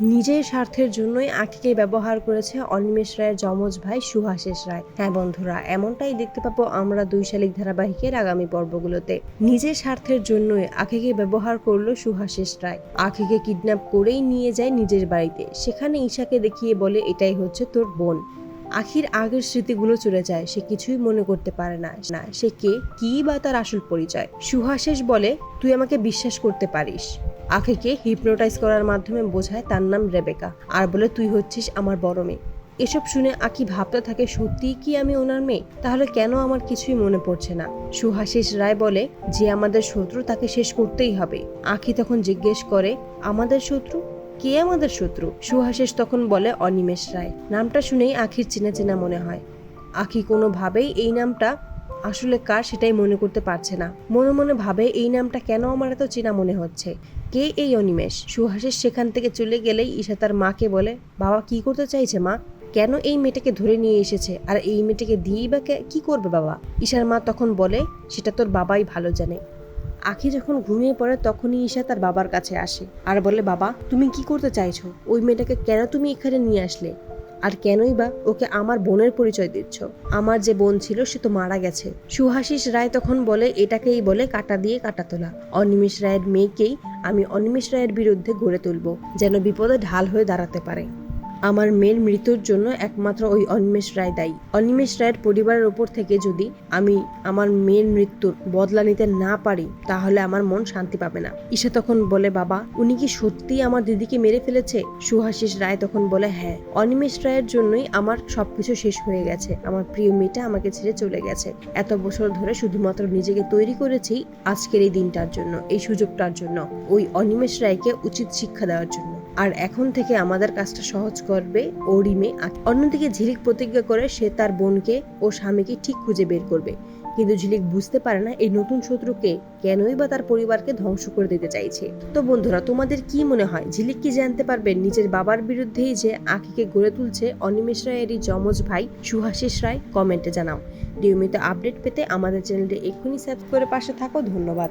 নিজের স্বার্থের জন্যই আখিকে ব্যবহার করেছে অনিমেষ রায়ের যমজ ভাই সুহাশেষ রায়। হ্যাঁ বন্ধুরা, এমনটাই দেখতে পাবো আমরা দুই শালিক ধারাবাহিকের আগামী পর্বগুলোতে। নিজের স্বার্থের জন্যই আখিকে ব্যবহার করল সুহাশেষ রায়। আখিকে কিডন্যাপ করেই নিয়ে যায় নিজের বাড়িতে। সেখানে ঈশাকে দেখিয়ে বলে, এটাই হচ্ছে তোর বোন। আখির আগের স্মৃতিগুলো চলে যায়, সে কিছুই মনে করতে পারে না। না, সে কে? কি বা তার আসল পরিচয়? সুহাশেষ বলে, তুই আমাকে বিশ্বাস করতে পারিস। আখিকে হিপনোটাইজ করার মাধ্যমে বোঝায় তার নাম রেবেকা আর বলে, তুই হচ্ছিস আমার বড় মেয়ে। এসব শুনে আকি ভাবতে থাকে, সত্যিই কি আমি ওনার মেয়ে? তাহলে কেন আমার কিছুই মনে পড়ছে না? সুহাশিস রায় বলে, যে আমাদের শত্রু, তাকে শেষ করতেই হবে। আখি তখন জিজ্ঞেস করে, আমাদের শত্রু? কে আমাদের শত্রু? সুহাশিস তখন বলে, অনিমেষ রায়। নামটা শুনেই আখির চেনা চেনা মনে হয়। আখি কোনোভাবেই এই নামটা আসলে কার সেটাই মনে করতে পারছে না। মনে মনে ভাবে এই নামটা কেন আমার এত চেনা মনে হচ্ছে? কে এই অনিমেষ? সুহাসের সেখান থেকে চলে গেলেই ঈশা তার মাকে বলে, বাবা, কি করতে চাইছে মা? কেন এই মেয়েটাকে ধরে নিয়ে এসেছে? আর এই মেয়েটাকে দিয়েই বা কে- করবে বাবা? ঈশার মা তখন বলে, সেটা তোর বাবাই ভালো জানে। আখি যখন ঘুমিয়ে পড়ে তখনই ঈশা তার বাবার কাছে আসে আর বলে, বাবা, তুমি কি করতে চাইছো? ওই মেয়েটাকে কেন তুমি এখানে নিয়ে আসলে? আর কেনই বা ওকে আমার বোনের পরিচয় দিচ্ছ? আমার যে বোন ছিল, সে তো মারা গেছে। সুহাশিস রায় তখন বলে, এটাকেই বলে, কাটা দিয়ে কাটা তোলা। অনিমেষ রায়ের মেয়েকেই আমি অনিমেষ রায়ের বিরুদ্ধে গড়ে তুলব, যেন বিপদে ঢাল হয়ে দাঁড়াতে পারে। আমার মেয়ের মৃত্যুর জন্য একমাত্র ওই অনিমেষ রায় দায়ী। অনিমেষ রায়ের পরিবারের ওপর থেকে যদি আমি আমার মেয়ের মৃত্যুর বদলা নিতে না পারি, তাহলে আমার মন শান্তি পাবে না। ঈশা তখন বলে, বাবা, উনি কি সত্যিই আমার দিদিকে মেরে ফেলেছে? সুহাশিস রায় তখন বলে হ্যাঁ অনিমেষ রায়ের জন্যই আমার সবকিছু শেষ হয়ে গেছে। আমার প্রিয় মেয়েটা আমাকে ছেড়ে চলে গেছে। এত বছর ধরে শুধুমাত্র নিজেকে তৈরি করেছি আজকের এই দিনটার জন্য, এই সুযোগটার জন্য। ওই অনিমেষ রায়কে উচিত শিক্ষা দেওয়ার জন্য। আর এখন থেকে আমাদের কাজটা সহজ করবে মেয়ে। অন্যদিকে ঝিলিক প্রতিজ্ঞা করে সে তার বোনকে ও স্বামীকে ঠিক খুঁজে বের করবে। কিন্তু ঝিলিক বুঝতে পারে না এই নতুন শত্রুকে কেনই বা তার পরিবারকে ধ্বংস করে দিতে চাইছে। তো বন্ধুরা, তোমাদের কি মনে হয়? ঝিলিক কি জানতে পারবে নিজের বাবার বিরুদ্ধেই যে আখিকে গড়ে তুলছে অনিমেষ রায়েরই যমজ ভাই সুহাশিস রায়? কমেন্টে জানাও। নিয়মিত আপডেট পেতে আমাদের চ্যানেলটি এক্ষুনি সাবস্ক্রাইব করে পাশে থাকো। ধন্যবাদ।